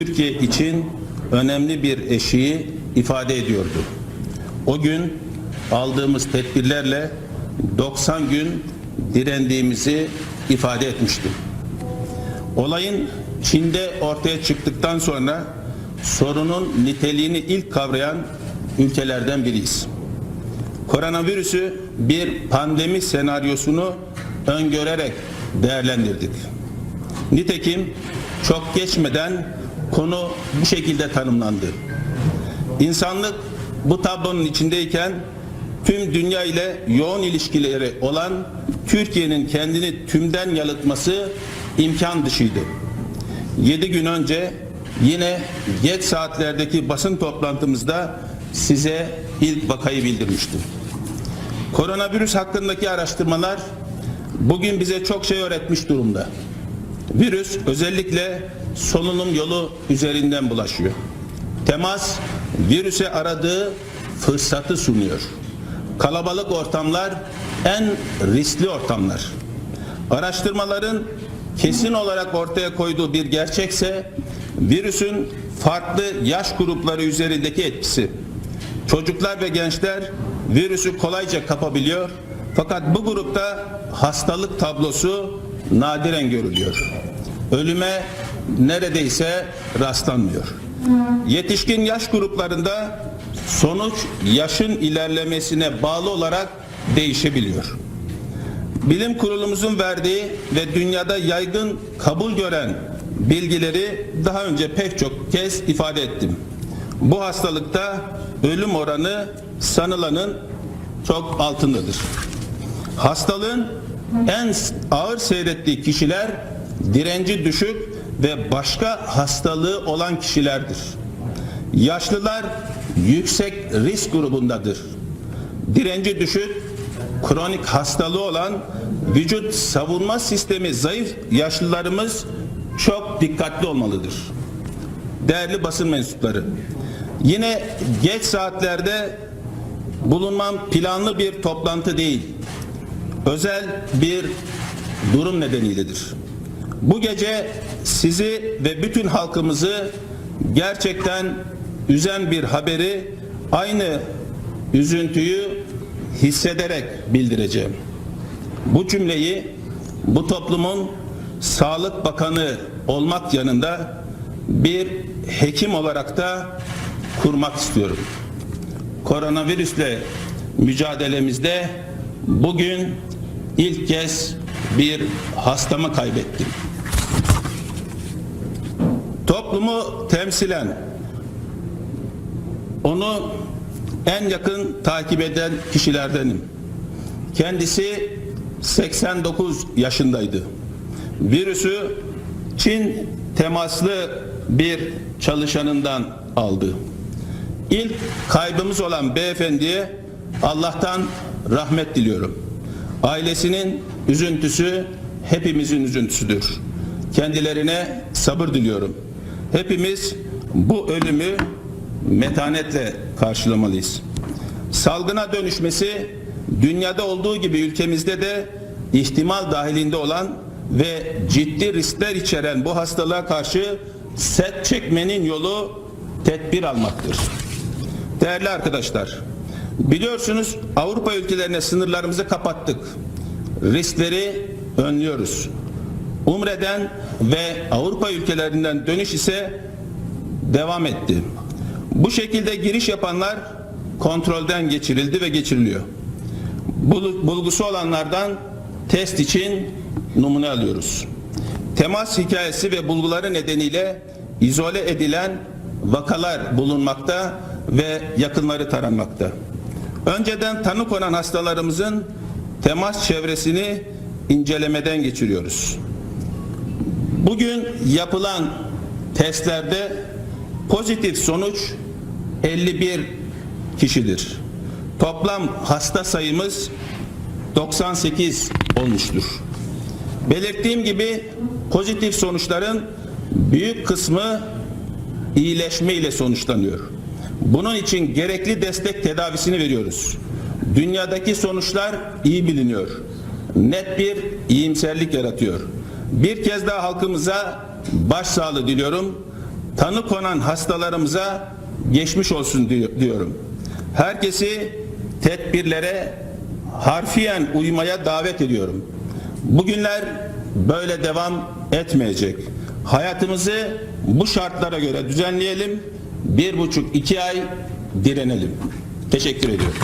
Türkiye için önemli bir eşiği ifade ediyordu. O gün aldığımız tedbirlerle 90 gün direndiğimizi ifade etmiştim. Olayın Çin'de ortaya çıktıktan sonra sorunun niteliğini ilk kavrayan ülkelerden biriyiz. Koronavirüsü bir pandemi senaryosunu öngörerek değerlendirdik. Nitekim çok geçmeden konu bu şekilde tanımlandı. İnsanlık bu tablonun içindeyken tüm dünya ile yoğun ilişkileri olan Türkiye'nin kendini tümden yalıtması imkan dışıydı. 7 gün önce yine geç saatlerdeki basın toplantımızda size ilk vakayı bildirmiştim. Koronavirüs hakkındaki araştırmalar bugün bize çok şey öğretmiş durumda. Virüs özellikle solunum yolu üzerinden bulaşıyor. Temas virüse aradığı fırsatı sunuyor. Kalabalık ortamlar en riskli ortamlar. Araştırmaların kesin olarak ortaya koyduğu bir gerçekse virüsün farklı yaş grupları üzerindeki etkisi. Çocuklar ve gençler virüsü kolayca kapabiliyor. Fakat bu grupta hastalık tablosu nadiren görülüyor. Ölüme neredeyse rastlanmıyor. Yetişkin yaş gruplarında sonuç yaşın ilerlemesine bağlı olarak değişebiliyor. Bilim kurulumuzun verdiği ve dünyada yaygın kabul gören bilgileri daha önce pek çok kez ifade ettim. Bu hastalıkta ölüm oranı sanılanın çok altındadır. Hastalığın en ağır seyrettiği kişiler direnci düşük ve başka hastalığı olan kişilerdir. Yaşlılar yüksek risk grubundadır. Direnci düşük, kronik hastalığı olan vücut savunma sistemi zayıf yaşlılarımız çok dikkatli olmalıdır. Değerli basın mensupları, yine geç saatlerde bulunmam planlı bir toplantı değil, özel bir durum nedeniyledir. Bu gece sizi ve bütün halkımızı gerçekten üzen bir haberi aynı üzüntüyü hissederek bildireceğim. Bu cümleyi bu toplumun Sağlık Bakanı olmak yanında bir hekim olarak da kurmak istiyorum. Koronavirüsle mücadelemizde bugün ilk kez bir hastamı kaybettim. Toplumu temsilen onu en yakın takip eden kişilerdenim. Kendisi 89 yaşındaydı. Virüsü Çin temaslı bir çalışanından aldı. İlk kaybımız olan beyefendiye Allah'tan rahmet diliyorum. Ailesinin üzüntüsü hepimizin üzüntüsüdür. Kendilerine sabır diliyorum. Hepimiz bu ölümü metanetle karşılamalıyız. Salgına dönüşmesi dünyada olduğu gibi ülkemizde de ihtimal dahilinde olan ve ciddi riskler içeren bu hastalığa karşı set çekmenin yolu tedbir almaktır. Değerli arkadaşlar, biliyorsunuz Avrupa ülkelerine sınırlarımızı kapattık. Riskleri önlüyoruz. Umre'den ve Avrupa ülkelerinden dönüş ise devam etti. Bu şekilde giriş yapanlar kontrolden geçirildi ve geçiriliyor. Bul- Bulgusu olanlardan test için numune alıyoruz. Temas hikayesi ve bulguları nedeniyle izole edilen vakalar bulunmakta ve yakınları taranmakta. Önceden tanı konan hastalarımızın temas çevresini incelemeden geçiriyoruz. Bugün yapılan testlerde pozitif sonuç 51 kişidir. Toplam hasta sayımız 98 olmuştur. Belirttiğim gibi pozitif sonuçların büyük kısmı iyileşme ile sonuçlanıyor. Bunun için gerekli destek tedavisini veriyoruz. Dünyadaki sonuçlar iyi biliniyor. Net bir iyimserlik yaratıyor. Bir kez daha halkımıza başsağlığı diliyorum. tanı konan hastalarımıza geçmiş olsun diyor- diyorum. Herkesi tedbirlere harfiyen uymaya davet ediyorum. Bugünler böyle devam etmeyecek. Hayatımızı bu şartlara göre düzenleyelim. Bir buçuk iki ay direnelim. Teşekkür ediyorum.